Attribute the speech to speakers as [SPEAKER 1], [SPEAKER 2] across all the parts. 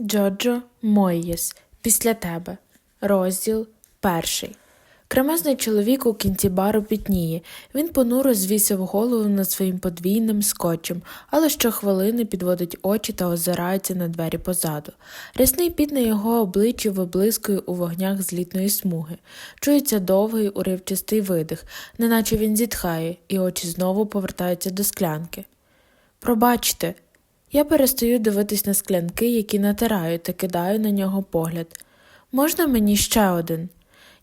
[SPEAKER 1] Джоджо Мойєс. Після тебе. Розділ перший. Кремезний чоловік у кінці бару пітніє. Він понуро звісив голову над своїм подвійним скотчем, але щохвилини підводить очі та озирається на двері позаду. Рясний піт на його обличчі виблискує у вогнях злітної смуги. Чується довгий уривчастий видих, неначе він зітхає, і очі знову повертаються до склянки. Пробачте, я перестаю дивитись на склянки, які натираю, та кидаю на нього погляд. Можна мені ще один?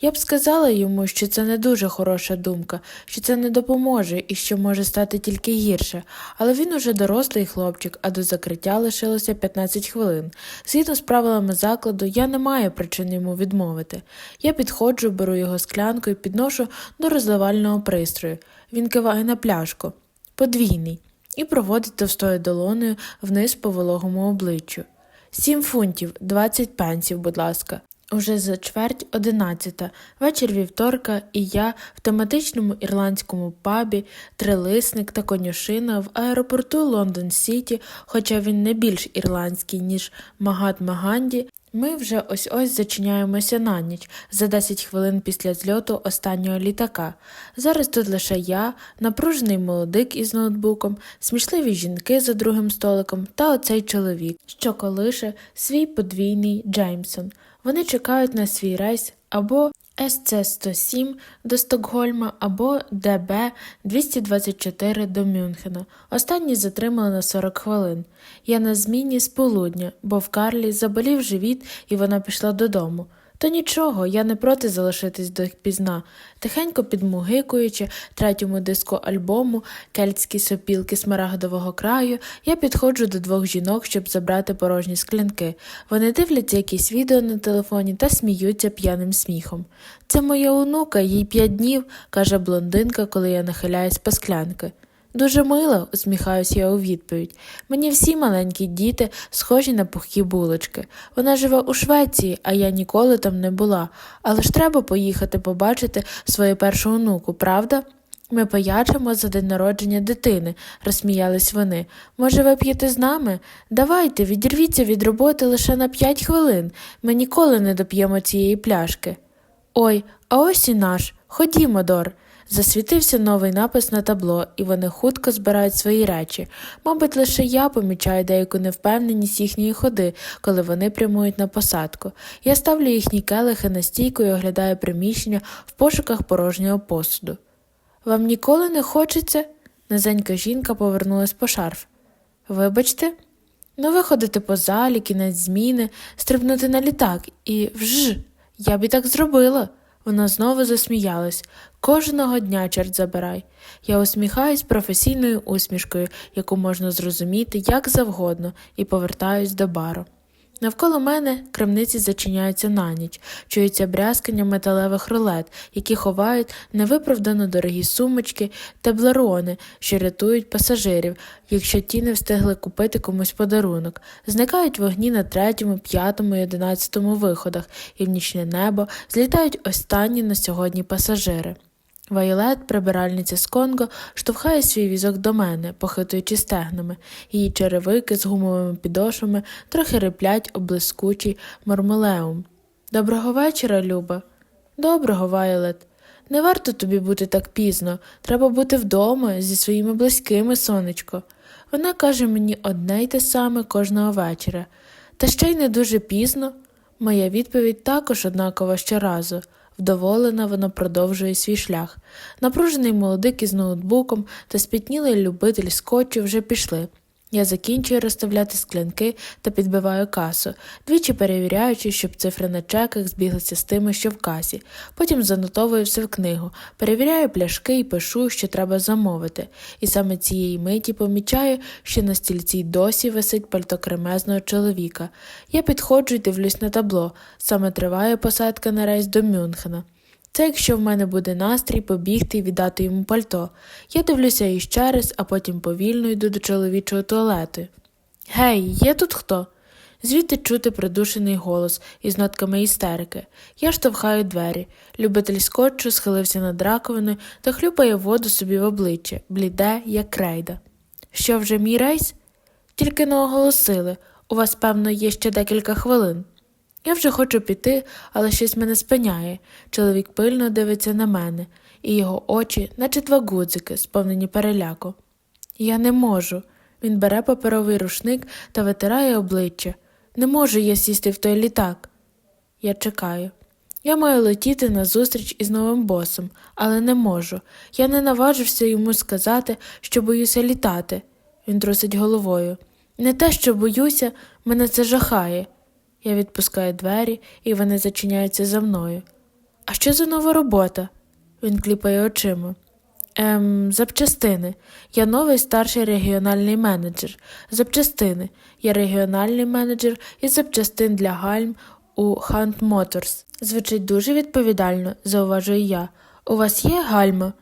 [SPEAKER 1] Я б сказала йому, що це не дуже хороша думка, що це не допоможе і що може стати тільки гірше, але він уже дорослий хлопчик, а до закриття лишилося 15 хвилин. Згідно з правилами закладу, я не маю причин йому відмовити. Я підходжу, беру його склянку і підношу до розливального пристрою. Він киває на пляшку. Подвійний і проводить товстою долоною вниз по вологому обличчю. Сім фунтів, двадцять пенсів, будь ласка. Уже за чверть одинадцята, вечір вівторка, і я в тематичному ірландському пабі, трилисник та конюшина в аеропорту Лондон Сіті, хоча він не більш ірландський, ніж Магатма Ганді, ми вже ось-ось зачиняємося на ніч за 10 хвилин після зльоту останнього літака. Зараз тут лише я, напружений молодик із ноутбуком, смішливі жінки за другим столиком та оцей чоловік, що колише свій подвійний Джеймсон. Вони чекають на свій рейс або СЦ-107 до Стокгольма або ДБ 224 до Мюнхена. Останні затримали на 40 хвилин. Я на зміні з полудня, бо в Карлі заболів живіт і вона пішла додому. То нічого, я не проти залишитись до пізна. Тихенько підмугикуючи третьому диску альбому Кельтські сопілки смарагдового краю, я підходжу до двох жінок, щоб забрати порожні склянки. Вони дивляться якісь відео на телефоні та сміються п'яним сміхом. Це моя онука, їй п'ять днів, каже блондинка, коли я нахиляюсь по склянки. Дуже мило, усміхаюсь я у відповідь. Мені всі маленькі діти схожі на пухкі булочки. Вона живе у Швеції, а я ніколи там не була. Але ж треба поїхати побачити свою першу онуку, правда? Ми поячимо за день народження дитини, розсміялись вони. Може, ви п'єте з нами? Давайте, відірвіться від роботи лише на п'ять хвилин. Ми ніколи не доп'ємо цієї пляшки. Ой, а ось і наш. Ходімо, Дор. Засвітився новий напис на табло, і вони хутко збирають свої речі. Мабуть, лише я помічаю деяку невпевненість їхньої ходи, коли вони прямують на посадку. Я ставлю їхні келихи на стійку і оглядаю приміщення в пошуках порожнього посуду. Вам ніколи не хочеться? Низенька жінка повернулась по шарф. Вибачте, ну виходити по залі, кінець зміни, стрибнути на літак і вж. Я б і так зробила. Вона знову засміялась. Кожного дня, чорт забирай. Я усміхаюсь професійною усмішкою, яку можна зрозуміти як завгодно, і повертаюсь до бару. Навколо мене крамниці зачиняються на ніч, чується брязкання металевих рулет, які ховають невиправдано дорогі сумочки та бларони, що рятують пасажирів, якщо ті не встигли купити комусь подарунок. Зникають вогні на третьому, п'ятому і одинадцятому виходах, і в нічне небо злітають останні на сьогодні пасажири. Вайолет, прибиральниця з Конго, штовхає свій візок до мене, похитуючи стегнами. Її черевики з гумовими підошвами трохи риплять об блискучий мармелеум. Доброго вечора, Люба. Доброго, Вайолет. Не варто тобі бути так пізно. Треба бути вдома зі своїми близькими, сонечко. Вона каже мені одне й те саме кожного вечора. Та ще й не дуже пізно. Моя відповідь також однакова щоразу. Вдоволена, вона продовжує свій шлях. Напружений молодик із ноутбуком та спітнілий любитель скотчу вже пішли. Я закінчую розставляти склянки та підбиваю касу, двічі перевіряючи, щоб цифри на чеках збіглися з тими, що в касі. Потім занотовую все в книгу, перевіряю пляшки і пишу, що треба замовити. І саме цієї миті помічаю, що на стільці досі висить пальто кремезного чоловіка. Я підходжу і дивлюсь на табло. Саме триває посадка на рейс до Мюнхена. Це якщо в мене буде настрій побігти і віддати йому пальто. Я дивлюся іще раз, а потім повільно йду до чоловічого туалету. Гей, є тут хто? Звідти чути придушений голос із нотками істерики. Я штовхаю двері. Любитель скотчу схилився над раковиною та хлюпає воду собі в обличчя, бліде, як крейда. Що вже мій рейс? Тільки не оголосили. У вас, певно, є ще декілька хвилин. Я вже хочу піти, але щось мене спиняє. Чоловік пильно дивиться на мене, і його очі, наче два гудзики, сповнені переляку. Я не можу. Він бере паперовий рушник та витирає обличчя. Не можу я сісти в той літак. Я чекаю. Я маю летіти на зустріч із новим босом, але не можу. Я не наважився йому сказати, що боюся літати. Він трусить головою. Не те, що боюся, мене це жахає. Я відпускаю двері, і вони зачиняються за мною. А що за нова робота? Він кліпає очима. Ем, запчастини. Я новий старший регіональний менеджер. Запчастини. Я регіональний менеджер із запчастин для гальм у Hunt Motors. Звучить дуже відповідально, зауважую я. У вас є гальма?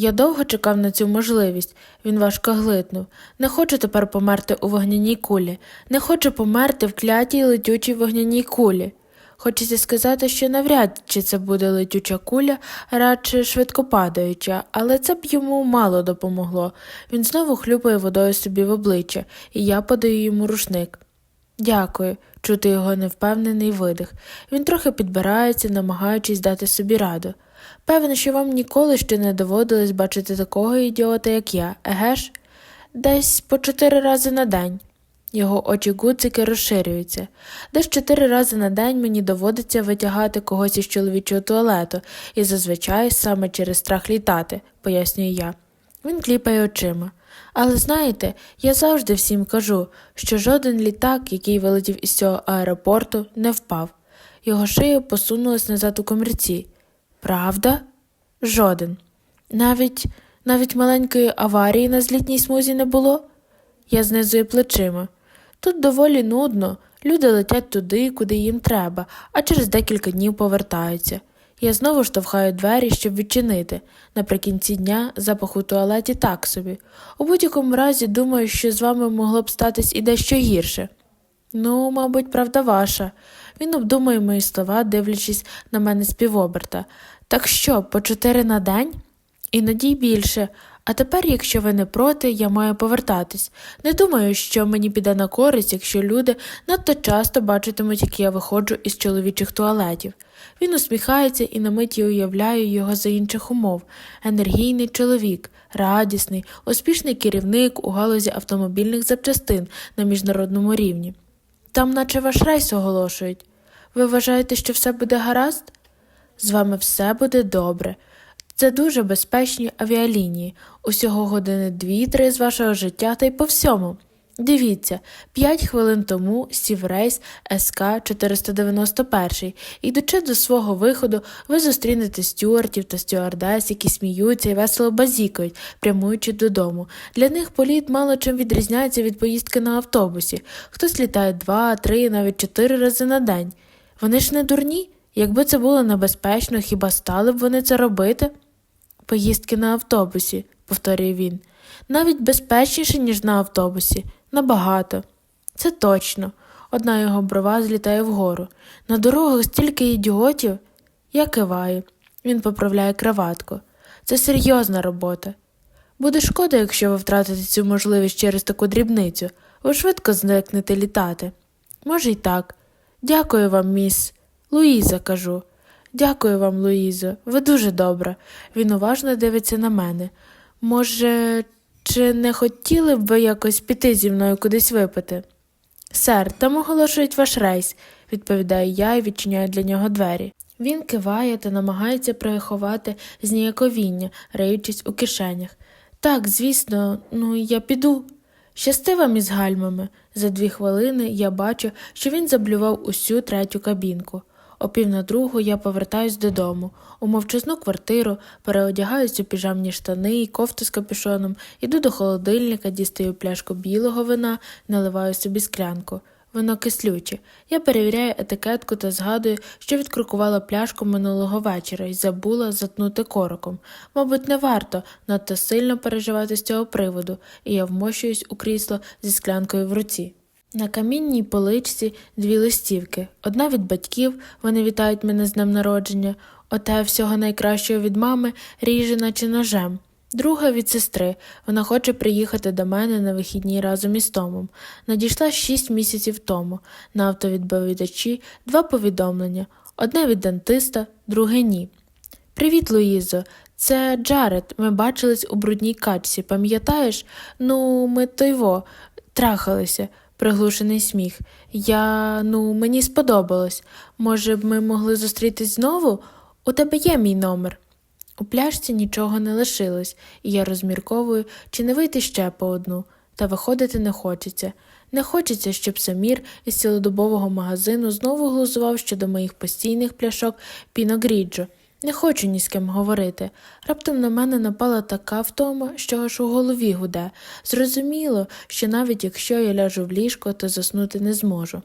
[SPEAKER 1] Я довго чекав на цю можливість. Він важко глитнув. Не хочу тепер померти у вогняній кулі. Не хочу померти в клятій летючій вогняній кулі. Хочеться сказати, що навряд чи це буде летюча куля, радше швидкопадаюча, але це б йому мало допомогло. Він знову хлюпає водою собі в обличчя, і я подаю йому рушник. Дякую, чути його невпевнений видих. Він трохи підбирається, намагаючись дати собі раду. Певно, що вам ніколи ще не доводилось бачити такого ідіота, як я, еге ж? Десь по чотири рази на день. Його очі гуцики розширюються. Десь чотири рази на день мені доводиться витягати когось із чоловічого туалету, і зазвичай саме через страх літати, пояснюю я. Він кліпає очима. Але знаєте, я завжди всім кажу, що жоден літак, який вилетів із цього аеропорту, не впав. Його шия посунулась назад у комірці. Правда? Жоден. Навіть навіть маленької аварії на злітній смузі не було? Я знизую плечима. Тут доволі нудно. Люди летять туди, куди їм треба, а через декілька днів повертаються. Я знову штовхаю двері, щоб відчинити. Наприкінці дня запах у туалеті так собі. У будь-якому разі думаю, що з вами могло б статись і дещо гірше. Ну, мабуть, правда ваша. Він обдумує мої слова, дивлячись на мене з півоберта. Так що, по чотири на день? Іноді й більше. А тепер, якщо ви не проти, я маю повертатись. Не думаю, що мені піде на користь, якщо люди надто часто бачитимуть, як я виходжу із чоловічих туалетів. Він усміхається і на миті уявляю його за інших умов. Енергійний чоловік, радісний, успішний керівник у галузі автомобільних запчастин на міжнародному рівні. Там, наче ваш рейс оголошують. Ви вважаєте, що все буде гаразд? З вами все буде добре. Це дуже безпечні авіалінії. Усього години дві-три з вашого життя та й по всьому. Дивіться, п'ять хвилин тому сів рейс СК 491, ідучи до свого виходу, ви зустрінете стюартів та стюардес, які сміються і весело базікають, прямуючи додому. Для них політ мало чим відрізняється від поїздки на автобусі. Хтось літає два, три, навіть чотири рази на день. Вони ж не дурні? Якби це було небезпечно, хіба стали б вони це робити? Поїздки на автобусі, повторює він, навіть безпечніше, ніж на автобусі, набагато. Це точно. Одна його брова злітає вгору. На дорогах стільки ідіотів. Я киваю. Він поправляє краватку. Це серйозна робота. Буде шкода, якщо ви втратите цю можливість через таку дрібницю. Ви швидко зникнете літати. Може, й так. Дякую вам, міс. Луїза, кажу. Дякую вам, Луїзо, ви дуже добра. Він уважно дивиться на мене. Може, чи не хотіли б ви якось піти зі мною кудись випити? Сер, там оголошують ваш рейс, відповідаю я і відчиняю для нього двері. Він киває та намагається приховати зніяковіння, риючись у кишенях. Так, звісно, ну я піду. Щасти вам із гальмами. За дві хвилини я бачу, що він заблював усю третю кабінку. О пів на другу я повертаюсь додому, у мовчазну квартиру, переодягаюсь у піжамні штани і кофту з капюшоном, іду до холодильника, дістаю пляшку білого вина, наливаю собі склянку. Воно кислюче. Я перевіряю етикетку та згадую, що відкрукувала пляшку минулого вечора і забула затнути короком. Мабуть, не варто надто сильно переживати з цього приводу, і я вмощуюсь у крісло зі склянкою в руці. На камінній поличці дві листівки. Одна від батьків, вони вітають мене з днем народження, оте всього найкращого від мами ріже, наче ножем. Друга від сестри. Вона хоче приїхати до мене на вихідні разом із Томом. Надійшла шість місяців тому. На автовідповідачі два повідомлення: одне від дантиста, друге ні. Привіт, Луїзо. Це Джаред. Ми бачились у брудній качці, пам'ятаєш? Ну, ми тойво трахалися. Приглушений сміх. Я, ну, мені сподобалось. Може б ми могли зустрітись знову? У тебе є мій номер. У пляшці нічого не лишилось, і я розмірковую, чи не вийти ще по одну, та виходити не хочеться. Не хочеться, щоб Самір із цілодобового магазину знову глузував щодо моїх постійних пляшок Піногріджо. Не хочу ні з ким говорити. Раптом на мене напала така втома, що аж у голові гуде. Зрозуміло, що навіть якщо я ляжу в ліжко, то заснути не зможу.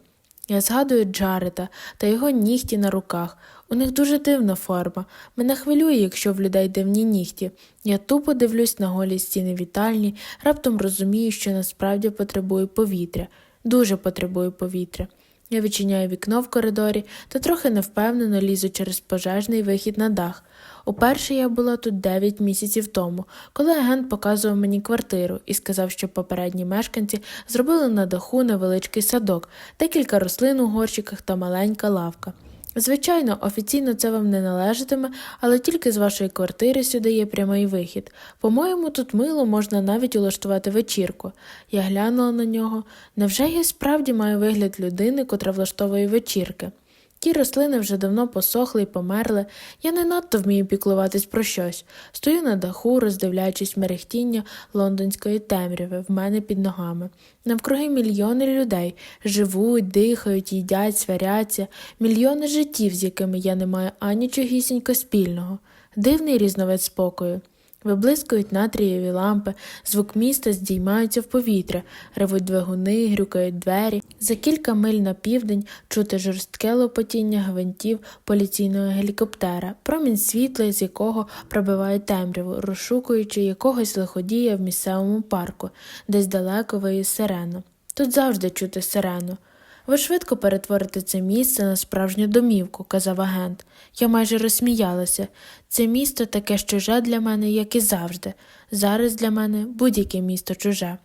[SPEAKER 1] Я згадую Джарета та його нігті на руках. У них дуже дивна форма. Мене хвилює, якщо в людей дивні нігті. Я тупо дивлюсь на голі стіни вітальні, раптом розумію, що насправді потребую повітря. Дуже потребую повітря. Я відчиняю вікно в коридорі та трохи невпевнено лізу через пожежний вихід на дах. Уперше я була тут 9 місяців тому, коли агент показував мені квартиру і сказав, що попередні мешканці зробили на даху невеличкий садок, декілька рослин у горщиках та маленька лавка. Звичайно, офіційно це вам не належатиме, але тільки з вашої квартири сюди є прямий вихід. По-моєму, тут мило можна навіть улаштувати вечірку. Я глянула на нього. Невже я справді маю вигляд людини, котра влаштовує вечірки? Ті рослини вже давно посохли і померли. Я не надто вмію піклуватись про щось. Стою на даху, роздивляючись мерехтіння лондонської темряви в мене під ногами. Навкруги мільйони людей живуть, дихають, їдять, сваряться, мільйони життів, з якими я не маю анічогісінько спільного. Дивний різновид спокою. Виблискують натрієві лампи, звук міста здіймаються в повітря, ревуть двигуни, грюкають двері. За кілька миль на південь чути жорстке лопотіння гвинтів поліційного гелікоптера, промінь світла, з якого пробиває темряву, розшукуючи якогось лиходія в місцевому парку, десь далеко виє сирена. Тут завжди чути сирену. Ви швидко перетворите це місце на справжню домівку, казав агент. Я майже розсміялася. Це місто таке ж чуже для мене, як і завжди. Зараз для мене будь-яке місто чуже.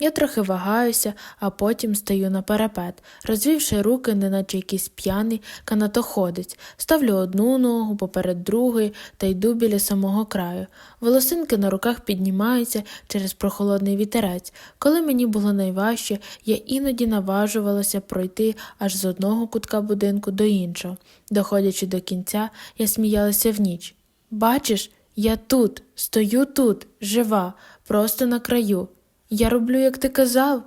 [SPEAKER 1] Я трохи вагаюся, а потім стаю на парапет, розвівши руки, неначе якийсь п'яний канатоходець, ставлю одну ногу поперед другої та йду біля самого краю. Волосинки на руках піднімаються через прохолодний вітерець. Коли мені було найважче, я іноді наважувалася пройти аж з одного кутка будинку до іншого. Доходячи до кінця, я сміялася в ніч. Бачиш, я тут, стою тут, жива, просто на краю. Я роблю, як ти казав.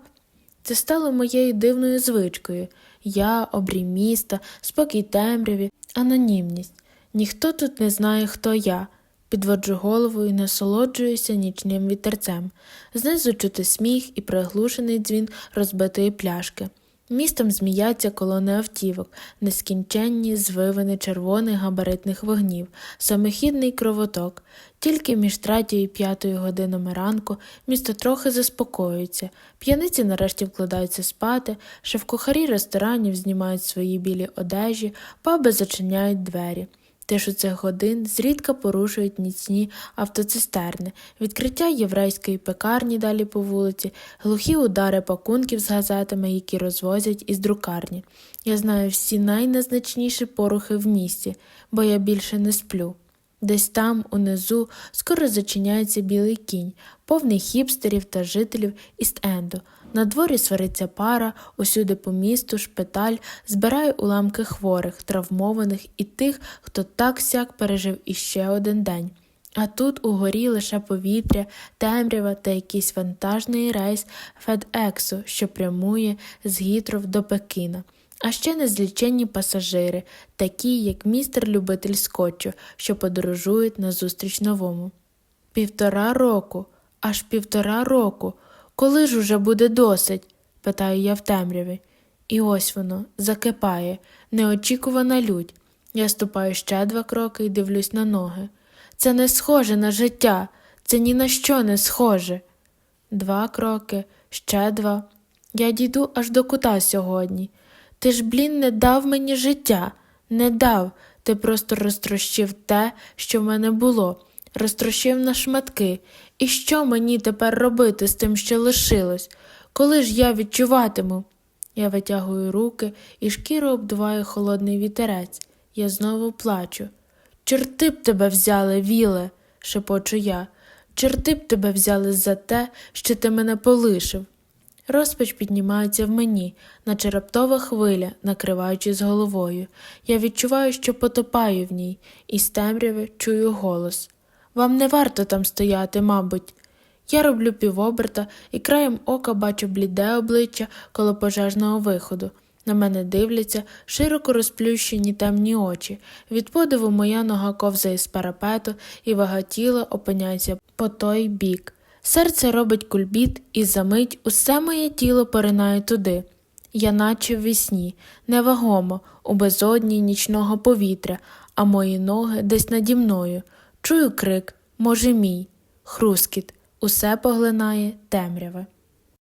[SPEAKER 1] Це стало моєю дивною звичкою. Я, обрій міста, спокій темряві, анонімність. Ніхто тут не знає, хто я. Підводжу голову і насолоджуюся нічним вітерцем. Знизу чути сміх і приглушений дзвін розбитої пляшки. Містом зміяться колони автівок, нескінченні звивини червоних габаритних вогнів, самохідний кровоток. Тільки між третьою і п'ятою годинами ранку місто трохи заспокоюється, п'яниці нарешті вкладаються спати, шеф-кухарі ресторанів знімають свої білі одежі, паби зачиняють двері. Тишу цих годин зрідка порушують нічні автоцистерни, відкриття єврейської пекарні далі по вулиці, глухі удари пакунків з газетами, які розвозять із друкарні. Я знаю всі найнезначніші порухи в місті, бо я більше не сплю. Десь там, унизу, скоро зачиняється білий кінь, повний хіпстерів та жителів Іст-Енду. На дворі свариться пара, усюди по місту, шпиталь, збирає уламки хворих, травмованих і тих, хто так сяк пережив іще один день. А тут угорі лише повітря, темрява та якийсь вантажний рейс Федексу, що прямує з Гітров до Пекіна. А ще незліченні пасажири, такі, як містер любитель скотчу, що подорожують назустріч новому. Півтора року, аж півтора року. Коли ж уже буде досить? питаю я в темряві. І ось воно закипає, неочікувана лють. Я ступаю ще два кроки і дивлюсь на ноги. Це не схоже на життя, це ні на що не схоже. Два кроки, ще два. Я дійду аж до кута сьогодні. Ти ж, блін, не дав мені життя, не дав. Ти просто розтрощив те, що в мене було. розтрощив на шматки. І що мені тепер робити з тим, що лишилось? Коли ж я відчуватиму? Я витягую руки і шкіру обдуває холодний вітерець. Я знову плачу. Чорти б тебе взяли, віле, шепочу я. Чорти б тебе взяли за те, що ти мене полишив. Розпач піднімається в мені, наче раптова хвиля, накриваючи з головою. Я відчуваю, що потопаю в ній, і з темряви чую голос. Вам не варто там стояти, мабуть. Я роблю півоберта і краєм ока бачу бліде обличчя коло пожежного виходу. На мене дивляться широко розплющені темні очі. Від подиву моя нога ковзає з парапету, і вага тіла опиняється по той бік. Серце робить кульбіт, і за мить усе моє тіло поринає туди. Я наче в вісні, невагомо, у безодні нічного повітря, а мої ноги десь наді мною. Чую крик, може, мій, хрускіт, усе поглинає темряве.